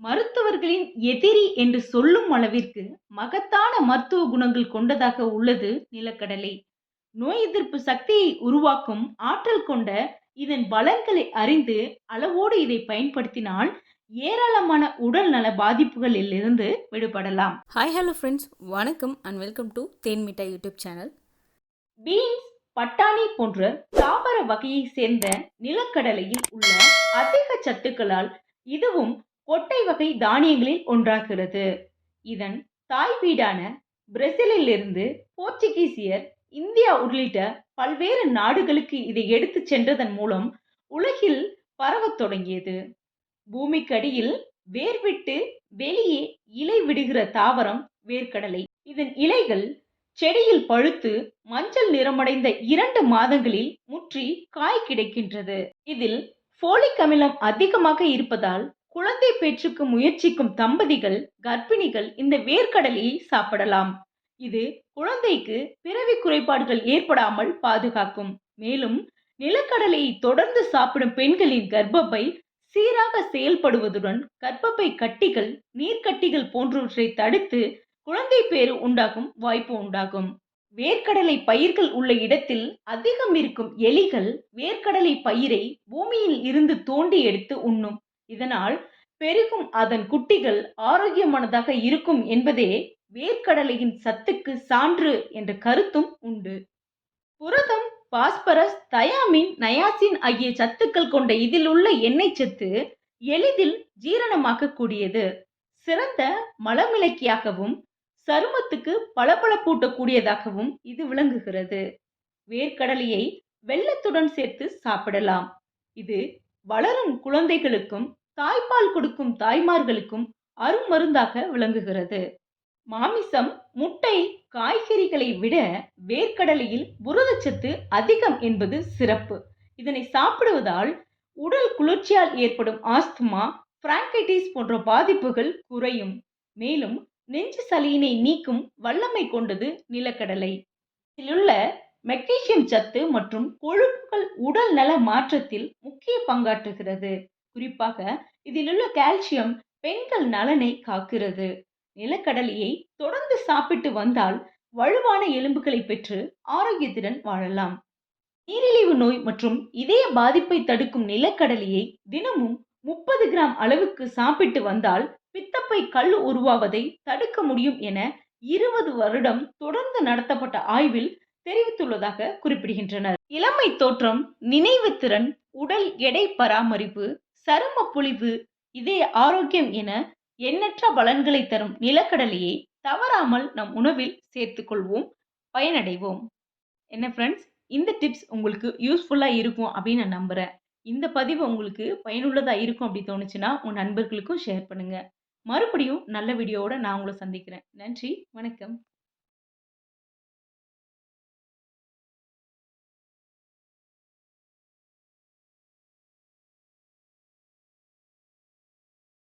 மருத்துவர்களின் எதிரி என்று சொல்லும் அளவிற்கு மகத்தான மருத்துவ குணங்கள் கொண்டதாக உள்ளது நிலக்கடலை. நோய் எதிர்ப்பு சக்தியை உருவாக்கும் ஆற்றல் கொண்ட இதன் பலன்களை அறிந்து அளவோடு இதை பயன்படுத்தினால் ஏராளமான உடல் நல பாதிப்புகளிலிருந்து விடுபடலாம். ஹாய் ஹலோ ஃப்ரெண்ட்ஸ் வணக்கம் and welcome to Then Mittai YouTube channel beans, பட்டாணி போன்ற தாவர வகையை சேர்ந்த நிலக்கடலையில் உள்ள அதிக சத்துக்களால் இதுவும் கொட்டை வகை தானியங்களில் ஒன்றாகிறது. இதன் தாய் வீடான பிரேசிலிலிருந்து போர்ச்சுகீசியர் இந்தியா உள்ளிட்ட பல்வேறு நாடுகளுக்கு இதை எடுத்துச் சென்றதன் மூலம் உலகில் பரவத் தொடங்கியது. பூமிக்கடியில் வேர் விட்டு வெளியே இலை விடுகிற தாவரம் வேர்க்கடலை. இதன் இலைகள் செடியில் பழுத்து மஞ்சள் நிறமடைந்த இரண்டு மாதங்களில் முற்றி காய் கிடைக்கின்றது. இதில் ஃபோலிக் அமிலம் அதிகமாக இருப்பதால் குழந்தை பேற்றுக்கு முயற்சிக்கும் தம்பதிகள், கர்ப்பிணிகள் இந்த வேர்க்கடலையை சாப்பிடலாம். இது குழந்தைக்கு பிறவி குறைபாடுகள் ஏற்படாமல் பாதுகாக்கும். மேலும் நிலக்கடலையை தொடர்ந்து சாப்பிடும் பெண்களின் கர்ப்பப்பை சீராக செயல்படுவதுடன் கர்ப்பப்பை கட்டிகள், நீர்க்கட்டிகள் போன்றவற்றை தடுத்து குழந்தை பேறு உண்டாகும் வாய்ப்பு உண்டாகும். வேர்க்கடலை பயிர்கள் உள்ள இடத்தில் அதிகம் இருக்கும் எலிகள் வேர்க்கடலை பயிரை பூமியில் இருந்து தோண்டி எடுத்து உண்ணும். இதனால் பெருகும் அதன் குட்டிகள் ஆரோக்கியமானதாக இருக்கும் என்பதே வேர்க்கடலையின் சத்துக்கு சான்று என்ற கருத்தும் உண்டு. புரதம், பாஸ்பரஸ், தயாமின், நயாசின் ஆகிய சத்துக்கள் கொண்ட இதில் உள்ள எண்ணெய் சத்து எளிதில் ஜீரணமாகக் கூடியது. சிறந்த மலமிளக்கியாகவும், சருமத்துக்கு பளபளப்பூட்டக்கூடியதாகவும் இது விளங்குகிறது. வேர்க்கடலையை வெல்லத்துடன் சேர்த்து சாப்பிடலாம். இது வளரும் குழந்தைகளுக்கும், தாய்ப்பால் கொடுக்கும் தாய்மார்களுக்கும் அருமருந்தாக விளங்குகிறது. மாமிசம், முட்டை, காய்கறிகளை விட வேர்க்கடலையில் புரதச்சத்து அதிகம் என்பது சிறப்பு. இதனை சாப்பிடுவதால் உடல் குளிர்ச்சியால் ஏற்படும் ஆஸ்துமா, பிராங்கைட்டிஸ் போன்ற பாதிப்புகள் குறையும். மேலும் நெஞ்சு சளியினை நீக்கும் வல்லமை கொண்டது நிலக்கடலை. இதிலுள்ள மெக்னீசியம் சத்து மற்றும் கொழுப்புகள் உடல் நல மாற்றத்தில் முக்கிய பங்காற்றுகிறது. குறிப்பாக இதிலுள்ள கால்சியம் பெண்கள் நலனை காக்கிறது. நிலக்கடலையை தொடர்ந்து சாப்பிட்டு வந்தால் வலுவான எலும்புகளை பெற்று ஆரோக்கியத்துடன் வாழலாம். நீரிழிவு நோய் மற்றும் இதய பாதிப்பை தடுக்கும் நிலக்கடலையை தினமும் முப்பது கிராம் அளவுக்கு சாப்பிட்டு வந்தால் பித்தப்பை கல் உருவாவதை தடுக்க முடியும் என இருபது வருடம் தொடர்ந்து நடத்தப்பட்ட ஆய்வில் தெரிவித்துள்ளதாக குறிப்பிடுகின்றனர். இளமை தோற்றம், நினைவு திறன், உடல் எடை பராமரிப்பு, சரும பொழிவு இதய ஆரோக்கியம் என எண்ணற்ற பலன்களை தரும் நிலக்கடலையை தவறாமல் நம் உணவில் சேர்த்துக்கொள்வோம் பயனடைவோம். என்ன ஃப்ரெண்ட்ஸ் இந்த டிப்ஸ் உங்களுக்கு யூஸ்ஃபுல்லாக இருக்கும் அப்படின்னு நான் நம்புகிறேன் இந்த பதிவு உங்களுக்கு பயனுள்ளதாக இருக்கும் அப்படி தோணுச்சுன்னா உன் நண்பர்களுக்கும் ஷேர் பண்ணுங்கள் மறுபடியும் நல்ல வீடியோவோட நான் உங்களை சந்திக்கிறேன். நன்றி, வணக்கம்.